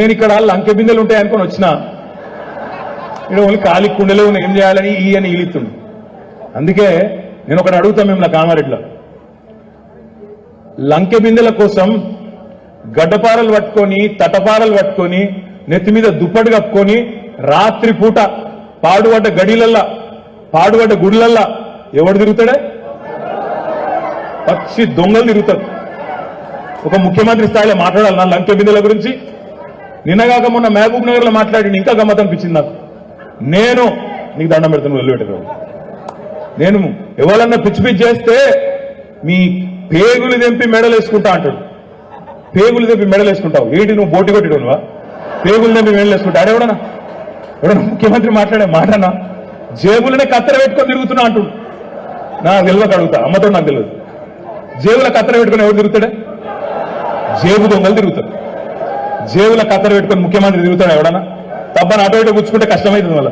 నేను ఇక్కడ లంకె బిందెలు ఉంటాయి అనుకొని వచ్చిన. ఇక్కడ ఓన్లీ ఖాళీ కుండలే ఉన్నాయి, ఏం చేయాలని ఈ అని ఈలిస్తుండు అందుకే నేను ఒకటి అడుగుతా మేము నా కామారెడ్డిలో. లంకె బిందెల కోసం గడ్డపారలు పట్టుకొని తటపారలు పట్టుకొని నెత్తి మీద దుప్పటి కప్పుకొని రాత్రి పూట పాడుబడ్డ గడిలల్లా పాడుబడ్డ గుడిలల్లా ఎవడు తిరుగుతాడే? పక్షి దొంగలు తిరుగుతారు. ఒక ముఖ్యమంత్రి స్థాయిలో మాట్లాడాలి నా లంకె బిందెల గురించి. నిన్నగాక మొన్న మహబూబ్ నగర్లో మాట్లాడి ఇంకా గమ్మత్ అనిపించింది నాకు. నేను నీకు దండం పెడతాను వదిలిపెట్టదు నేను ఎవరన్నా పిచ్చి పిచ్చి చేస్తే మీ పేగులు తెంపి మెడలు వేసుకుంటా అంటాడు. పేగులు తెంపి మెడలు వేసుకుంటావు. ఏంటి నువ్వు బోటి కొట్టిడువా పేగులు తెంపి మెడలు వేసుకుంటా. ఆడెవడనా ఎవడన్నా? ముఖ్యమంత్రి మాట్లాడే మాటనా? జేబులనే కత్తెర పెట్టుకొని తిరుగుతున్నా అంటుడు. నాకు తెలియక అడుగుతా. అమ్మతో నాకు తెలియదు జేబుల కత్తెర పెట్టుకుని ఎవరు తిరుగుతాడే? జేబు దొంగలు తిరుగుతాడు జేబుల కత్తెర పెట్టుకొని ముఖ్యమంత్రి తిరుగుతాడు ఎవడన్నా? తప్పని అటు ఇటు గుచ్చుకుంటే కష్టమవుతుంది వాళ్ళ